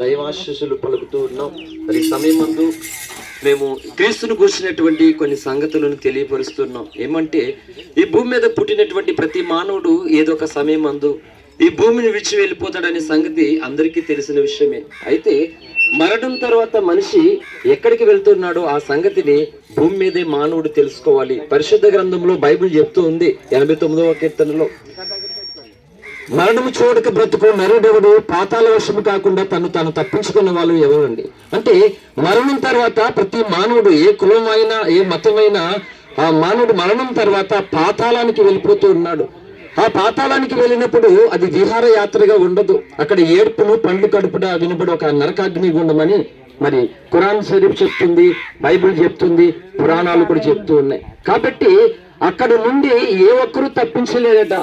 దైవాశీస్సులు పలుకుతూ ఉన్నాం. మరి ఈ సమయం మందు మేము క్రీస్తును కూర్చున్నటువంటి కొన్ని సంగతులను తెలియపరుస్తున్నాం. ఏమంటే ఈ భూమి మీద పుట్టినటువంటి ప్రతి మానవుడు ఏదో ఒక సమయం అందు ఈ భూమిని విడిచి వెళ్ళిపోతాడనే సంగతి అందరికీ తెలిసిన విషయమే. అయితే మరణం తర్వాత మనిషి ఎక్కడికి వెళ్తున్నాడో ఆ సంగతిని భూమి మీదే మానవుడు తెలుసుకోవాలి. పరిశుద్ధ గ్రంథంలో బైబిల్ చెప్తూ ఉంది ఎనభై తొమ్మిదవ కీర్తనలో. మరణము చూడక బ్రతుకు నరుడెవడు పాతాల వశము కాకుండా తను తాను తప్పించుకున్న వాళ్ళు ఎవరండి? అంటే మరణం తర్వాత ప్రతి మానవుడు ఏ కులమైనా ఏ మతమైనా ఆ మానవుడు మరణం తర్వాత పాతాళానికి వెళ్ళిపోతూ ఉన్నాడు. ఆ పాతాళానికి వెళ్ళినప్పుడు అది విహార యాత్రగా ఉండదు. అక్కడ ఏడుపును పండ్లు కడుపుట వినబడి ఒక నరకాగ్ని గుండమని మరి ఖురాన్ షరీఫ్ చెప్తుంది బైబిల్ చెప్తుంది పురాణాలు కూడా చెప్తూ ఉన్నాయి. కాబట్టి అక్కడ నుండి ఏ ఒక్కరూ తప్పించలేదట.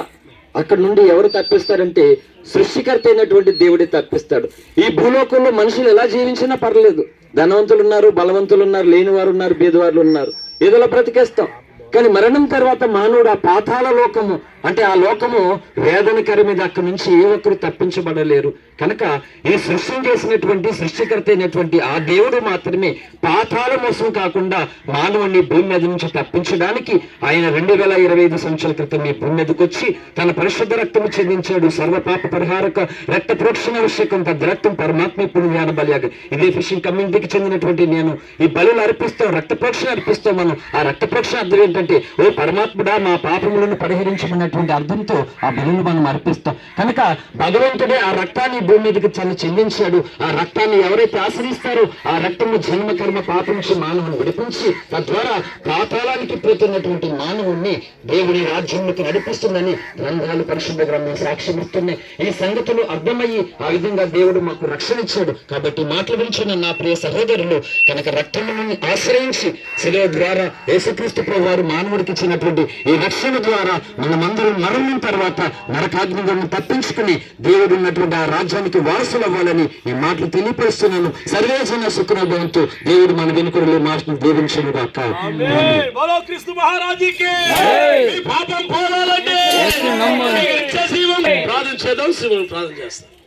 అక్కడ నుండి ఎవరు తప్పిస్తారంటే సృష్టికర్త అయినటువంటి దేవుడే తప్పిస్తాడు. ఈ భూలోకంలో మనుషులు ఎలా జీవించినా పర్లేదు. ధనవంతులు ఉన్నారు బలవంతులు ఉన్నారు లేని వారు ఉన్నారు బీదవాళ్ళు ఉన్నారు. ఏదోలా బ్రతికేస్తాం. కానీ మరణం తర్వాత మానవుడు ఆ పాతాల లోకము అంటే ఆ లోకము వేదనకరమైన అక్కడి నుంచి ఏ ఒక్కరు తప్పించబడలేరు. కనుక ఈ సృష్టిని చేసినటువంటి సృష్టికర్త అయినటువంటి ఆ దేవుడు మాత్రమే పాతాల మోసం కాకుండా మానవుణ్ణి భూమి మీద నుంచి తప్పించడానికి ఆయన రెండు వేల ఇరవై ఐదు సంవత్సరాల క్రితం ఈ భూమి మీదకి వచ్చి తన పరిశుద్ధ రక్తము చెందించాడు సర్వ పాప పరిహారక రక్త ప్రోక్షణ విషయకం తన రక్తం పరమాత్మ ఇప్పుడు జ్ఞాన బలియాగ. ఇదే ఫిషింగ్ కమ్యూనిటీకి చెందినటువంటి నేను. ఈ బలులు అర్పిస్తాం రక్త ప్రోక్షణ అర్పిస్తాం మనం. ఆ రక్త ప్రోక్షణ అర్థం ఏంటంటే ఓ పరమాత్ముడా మా పాపములను అనేటువంటి అర్థంతో ఆ బలులు మనం అర్పిస్తాం. కనుక భగవంతుడే ఆ రక్తాన్ని భూమి మీదకి చల్లి చెందించాడు. ఆ రక్తాన్ని ఎవరైతే ఆశ్రయిస్తారో ఆ రక్తము జన్మ కర్మ పాప నుంచి మానవుని విడిపించి తద్వారా పాతాళానికి పోతున్నటువంటి మానవుణ్ణి దేవుని రాజ్యంలోకి నడిపిస్తుందని గ్రంథాలు పరిశుద్ధ గ్రంథం సాక్ష్యం ఈ సంగతులు అర్థమయ్యి ఆ విధంగా దేవుడు మాకు రక్షణ ఇచ్చాడు. కాబట్టి మాటలు వింటున్న నా ప్రియ సహోదరులు కనుక రక్తమును ఆశ్రయించి శిలువ ద్వారా యేసుక్రీస్తు ప్రభు వారు మానవుడికి ఇచ్చినటువంటి ఈ రక్షణ ద్వారా మనమందరం మరణం తర్వాత నరకాగ్ని నుండి తప్పించుకుని దేవుడు ఉన్నటువంటి ఆ రాజ్యానికి వారసులు అవ్వాలని ఈ మాటలు తెలియపరుస్తున్నాను. సర్వేజన సుఖనభవంతో దేవుడు మన వెనుకలు మాటలు దీవించను గాక. ప్రార్థన చేద్దాం శివుని ప్రార్థన చేస్తాం